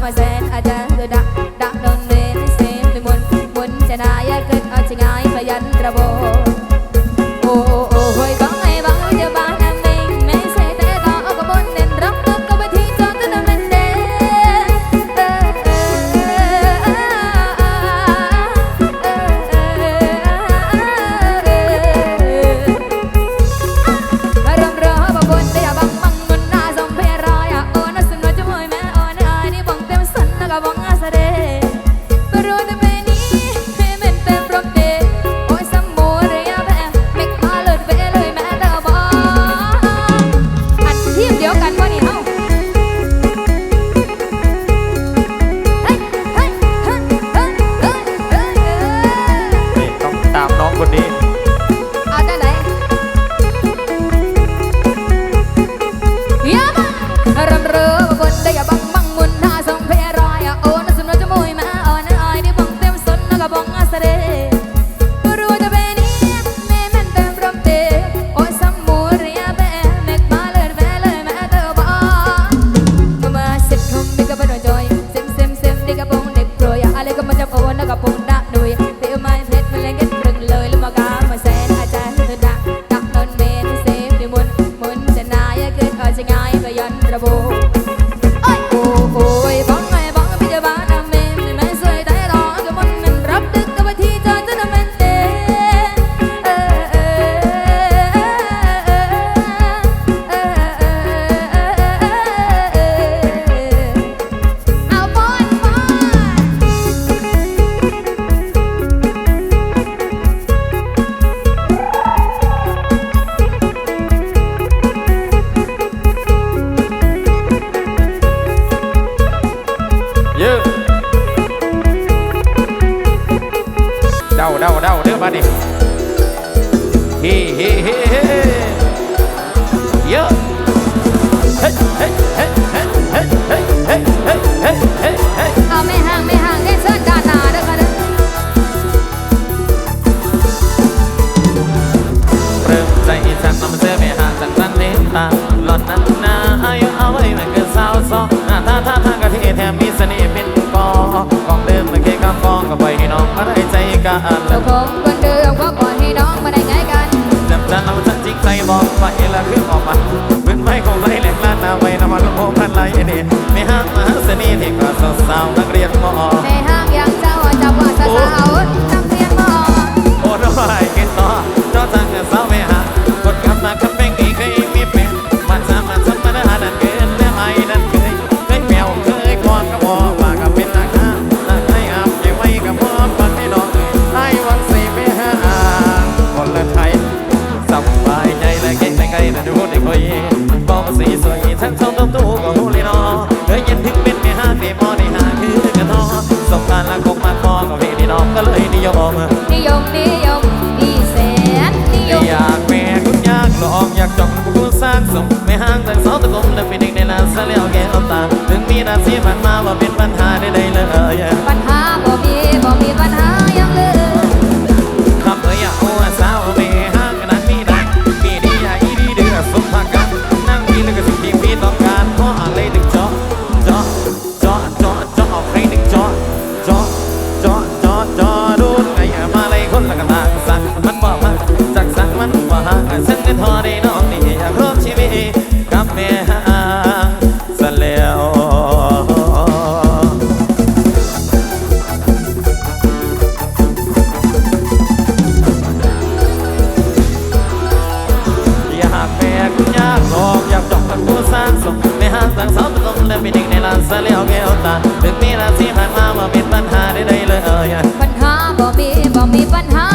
mas é acabó. มีละสิผ่านมาว่าเป็นปัญหาใดๆเลยเออปัญหาบ่มีบ่มีปัญหา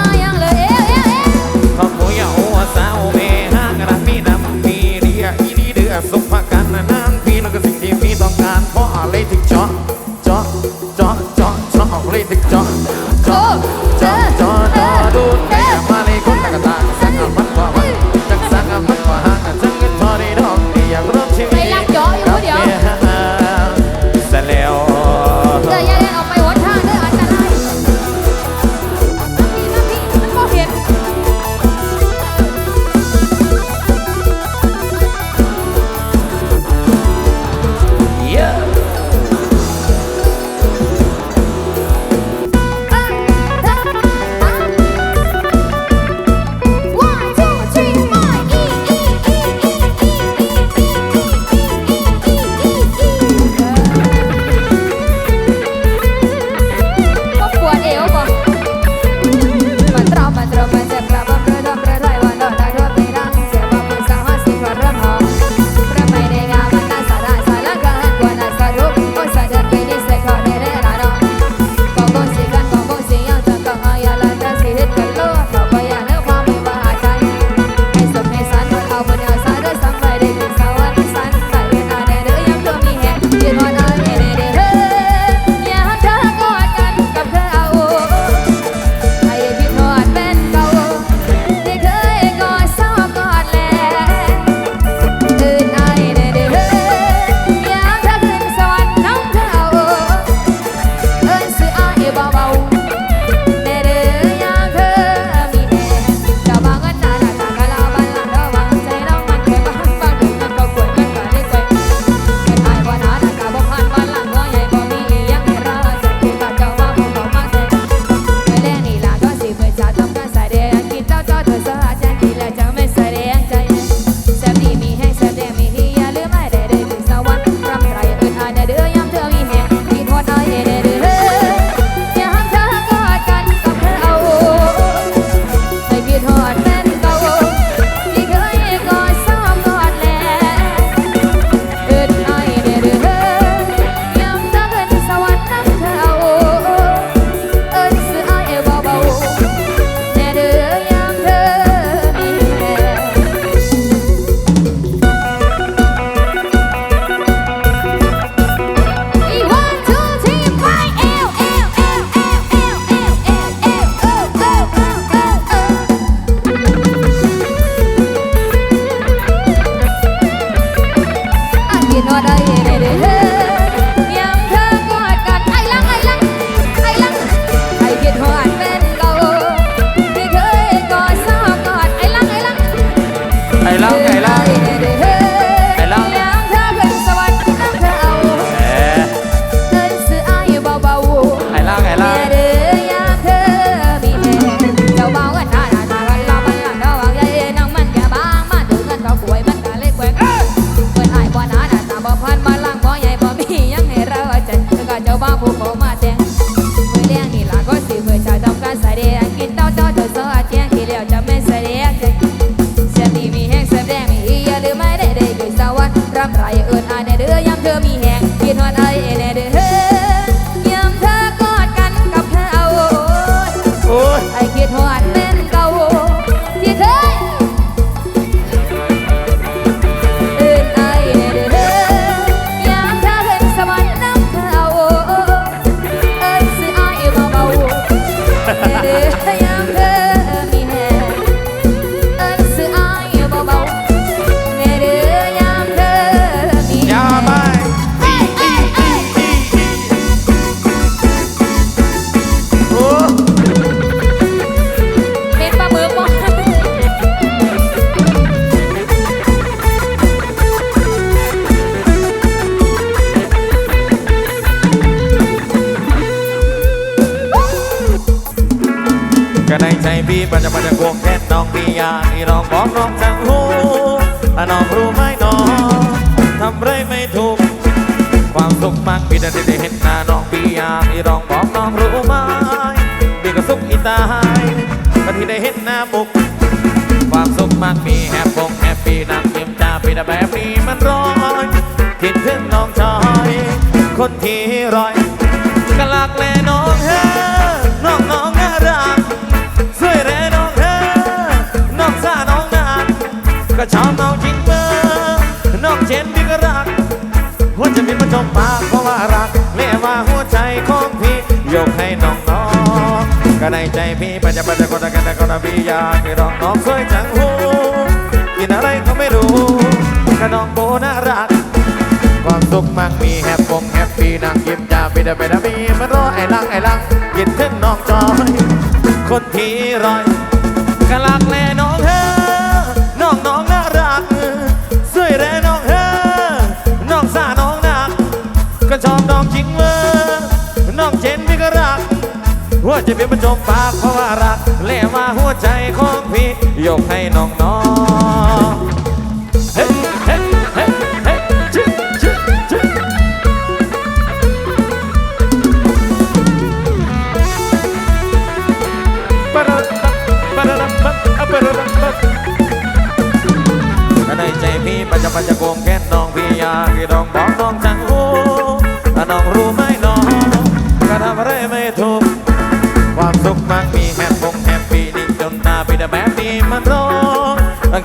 Nazaré. องบอกน้องจังหูน้องรู้ไหมน้องทำไรไม่ถูก ความสุขมากพี่ได้ได้เห็นหน้าน้องพี่อยากให้น้องบอกน้องรู้ไหมพี่ก็สุขอีตายก็ที่ได้เห็นหน้ามุก ความสุขมากมีแฮปปงแฮปปี้นั่งยิ้มตาพี่ได้แบบนี้มันร้อยคิดถึงน้องชอยคนที่รอย ก็ในใจพี่ปัจจัยปัจจะกดกันตะกันพี่อยากให้ร้องน้องสวยจังหูกินอะไรก็ไม่รู้ก็น้องโบน่ารักความสุขมากมีแฮปปงแฮปปี้นางยิ้มจาปีดาไปดามีมันรอไอ้ลังไอ้ลังยินถึงน้องจอย คนที่รอยกะลักแล หัวใจพี่มันจบปากเพราะว่ารักเล่ว่าหัวใจ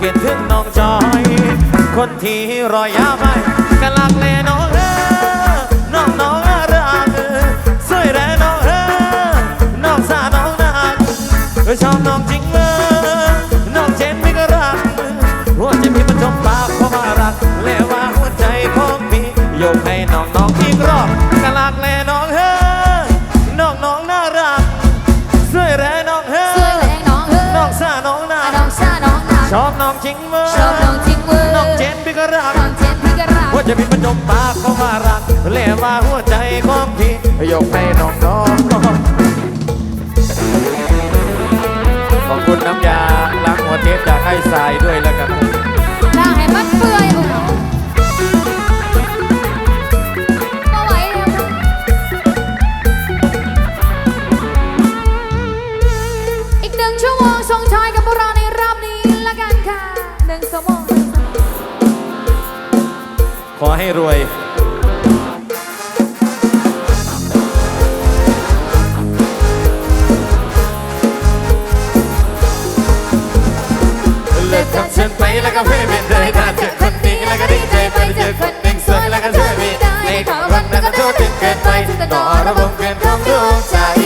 คิดถึงน้องจอย คนที่รอยยาไปกะลักเลน้อง ก็รักหัวใจพี่มันจมปากเขาะว่ารักเละว่าหัวใจของพี่ยกให้น้องน้องขอบคุณน้ำยาล้างหัวเทปจากไอ้ทรายด้วยแล้วกัน ขอให้รวยเลิกกับฉันไปแล้วก็ไม่เป็นไรถ้าเจอคนดีแล้วก็ดีใจไปเจอคนหนึ่งสวยแล้วก็ช่วยไม่ได้ในทุกวันนั้นก็โทษจนเกินไปต่อระบบเกินของดวงใจ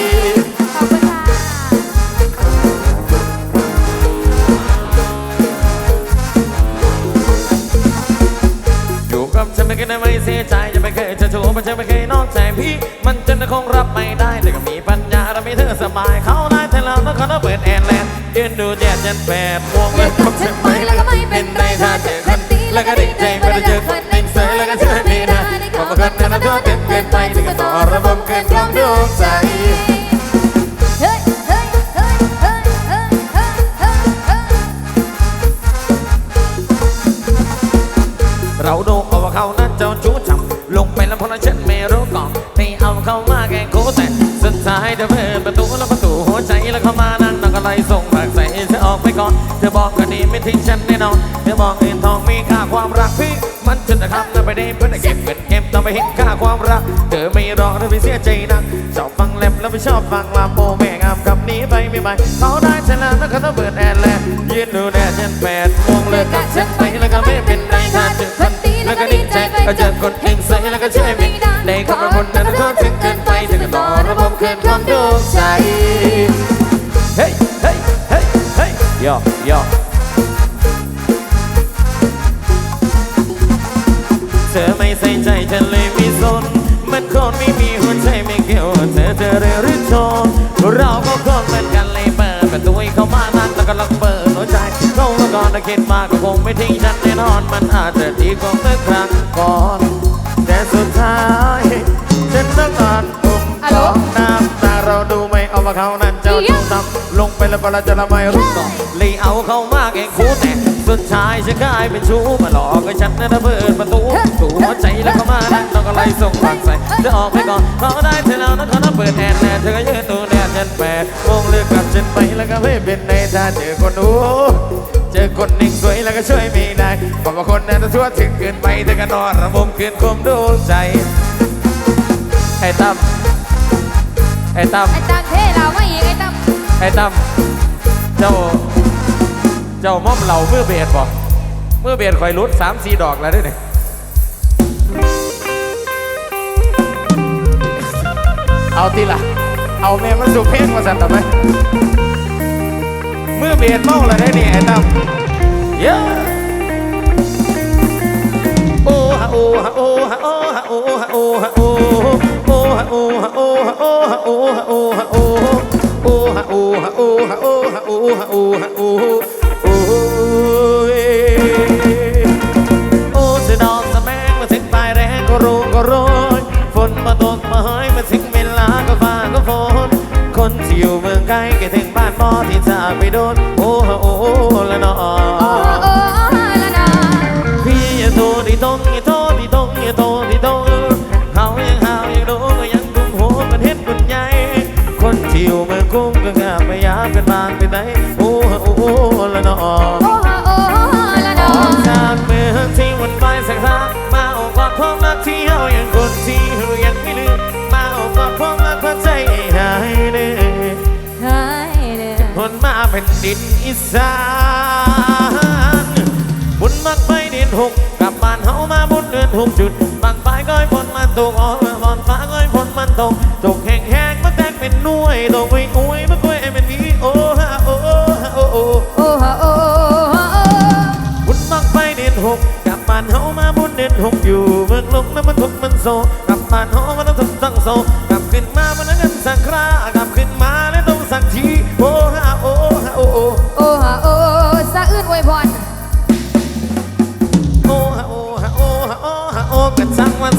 จะไม่เคยจะถูกมันจะไม่เคยนอกใจพี่ มันจนคงรับไม่ได้แต่ก็มีปัญญาเราไม่เธอสบายเขาได้แต่เราต้องขอเปิดแอร์แลนด์เดินดูแดดยันแปดโมงเลยกกับฉันไปแล้วก็ไม่เป็นไรถ้าเจอคนดีแล้วก็ดีใจไปได้เจอคนนิ่งสวยแล้วก็ช่วยไม่ได้บอกว่าคนนั้นก็เต็มเกินไปถึงก็ต่อระบบเกินความดวงใจ แต่สุดท้ายเธอเปิดประตูแล้วประตูหัวใจแล้วเข้ามานั่งนั่งอะไรส่งผากใส่เธอออกไปก่อน เธอบอกกันดีไม่ทิ้งฉันแน่นอนเธอบอกเงินทองมีค่าความรักพี่มันจะทำนั่นไปได้เพื่อนเก็บเงินเก็บต้องไปเห็นค่าความรัก เธอไม่รอเธอไม่เสียใจนักชอบฟังแรปแล้วไม่ชอบฟังลาโปแม่งามคำนี้ไปไม่ไปเขาได้ฉันแล้วแล้วเขาต้องเปิด เฮ้ยย่อย่อเธอไม่ใส่ใจฉันเลยไม่สนมันคนไม่มีหัวใจไม่เกี่ยวเธอจะเรียหรือชนเราก็คนเหมือนกันเลยเปิดประตูให้เข้ามานั่งแล้วก็ลังเปิดหัวใจเข้ามาก่อนถ้าคิดมากก็คงไม่ทิ้งฉันแน่นอนมันอาจจะดีกว่าเมื่อครั้งก่อนแต่สุดท้ายฉันต้องอ่านปุ่มฮัลโหลสองน้ำตา เราดูไม่เอาว่าเขานั้นเจ้าเดี๋ยวชู้ทำลงไปแล้วก็เราจะละไม่รู้ต่อเลยเอาเข้ามาเองคู่แต่สุดท้ายฉันกลายเป็นชู้มาหลอกให้ฉันนั้นนะเปิดประตูถูหัวใจแล้วเข้ามานั่งเราก็ไล่ส่งผักใส่เธอออกไปก่อนเขาได้เธอแล้วนั้นเขาต้องเปิดแอนแลเธอก็ยืนตูแดนฉันแปดโมงเลือกกับฉันไปแล้วก็ไม่เป็นในท่าเจอคนอู้เจอคนหนึ่งสวยแล้วก็ช่วยไม่ได้บอกว่าคนนั้นทั่วถึงเกินไปเธอก็นอนระบมเกินความดูใจไอ้ตั้ม ไอ้ตั้มไอ้ตังเท่เราไม่อีกไอ้ตังไอ้ตั้มเจ้า เจ้าม่อมเหล่าเมื่อเบียดบ่เมื่อเบียดคอยรุดสามสี่ดอกแล้วด้วยนี่เอาทีละเอาแม่มันสุเพงมาสั่นทำไมเมื่อเบียดเมาแล้วได้นี่ไอ้ตั้มเยอะโอ้ฮะโอ้ฮะโอ้ฮะโอ้ฮะโอ้ฮะโอ้ฮะโอ้ โอ้ฮะโอ้ฮะโอ้ฮะโอ้ฮะโอ้ฮะโอ้ฮะโอ้โอ้ฮะโอ้ฮะโอ้ฮะโอ้ฮะโอ้ฮะโอ้ฮะโอ้โอ้ยโอ้จะดอกสะแมงมาถึงปลายแรงก็รู้ก็โรยฝนมาตกมาเฮ้ยมาถึงเวลาก็ฟ้าก็ฝนคนที่อยู่เมืองไกลก็ถึงบ้านมอที่จากไปโดน หายเลยหายเด้อคนมาเป็นดินอีสานบุญมักไปเดือนหกกลับบ้านเฮามาบุญเดือนหกจุดบางปลายก้อยฝนมันตกอ๋อบอนฟ้าก้อยฝนมันตกตกแห้งแห้งๆมันแตกเป็นน่วยตกไปอุ้ยมันกล้วยเป็นวีโอฮะโอฮะโอโอโอ้ฮะโอ้ฮะโอ้บุญมักไปเดือนหกกลับบ้านเฮามาบุญเดือนหกอยู่เมืองลงน้ำมันทุกข์มันโศกกลับบ้านเฮามันต้องทุกข์ต้องโศก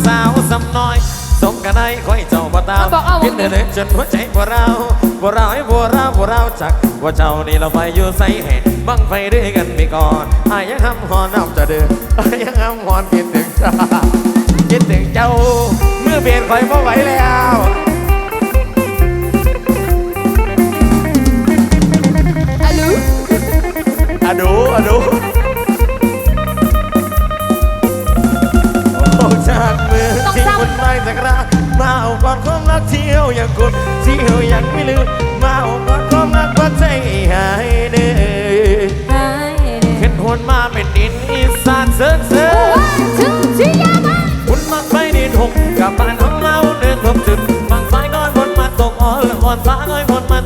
สาวสำน้อยสมกันได้คอยเจ้าบ่ตามคิดเดินจนหัวใจบ่เราบ่เราให้บ่เราบ่เราจัก ว่าเจ้านี่เราไปอยู่ใส่แห่บังไฟด้วยกันไปก่อนอายังห้ำหอนน้ำจะเดินอายังห้ำหอนคิดถึงเจ้าคิดถึงเจ้าเมื่อเบียนคอยบ่ไหวแล้ว อะลูอะดูอะดู จากเมืองที่คนไปสักรามาเอากอนความรักเที่ยวอย่างคนเที่ยวอยังไม่ลืมมาเอากอนความรักว่าใจหายเด้อหายเด้อขึ้นหนมาเป็นดินอีสานเซิร์เซิร์ One, two, three, yeah, man. บุญมักไปดินหกกับบ้านของเราเดินทบจุดบางไฟก้อนฝนมาตกอ่อนละอ่อนฟ้าก้อยฝนมา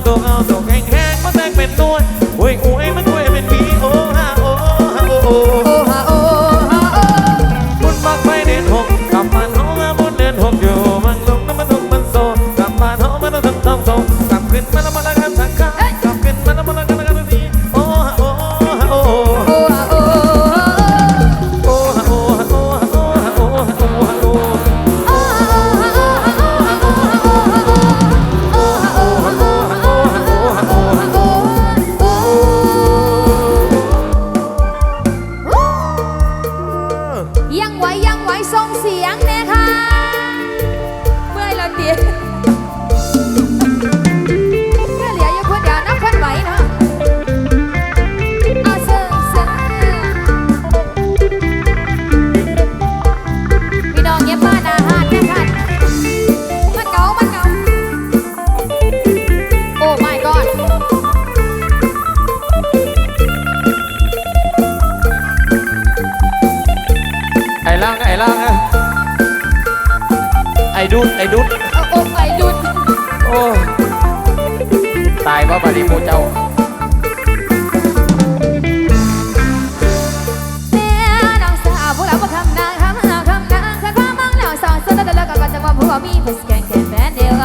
มีบัสแกนแกนแบนเดียว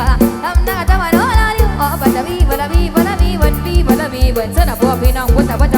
ทำหน้ากับเจ้ามาโนลาดิโอบัตตาบีบัตตาบีบัตตาบีบัตบีบัตตาบีบัตเจ้าหน้าพวกพี่น้องวัแต่วัต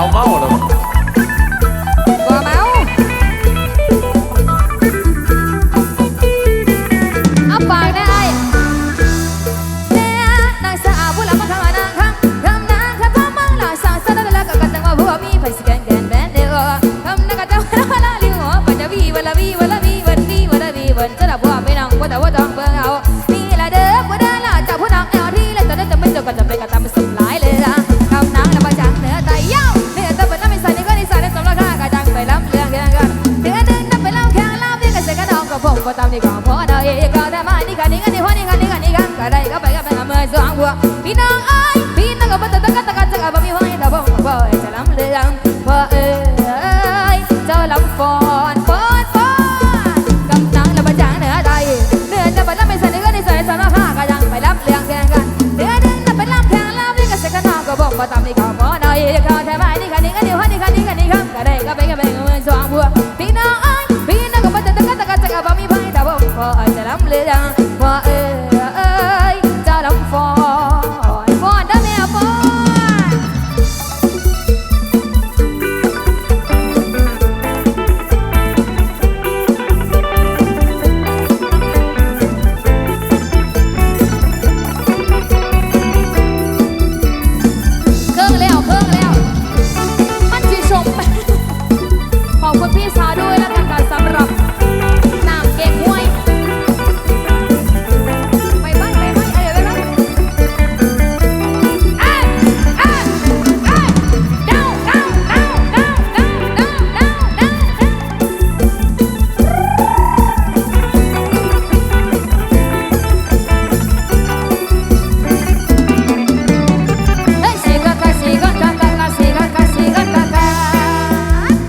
他骂我了吧 นี่กันนี่กันนี่หัวนี่กันนี่กันนี่กันกระไรก็ไปก็ไปละเมยสว่างบัวพี่น้องเอ้ยพี่น้องก็บ่ตะตะกะตะกะจะกะบ่มี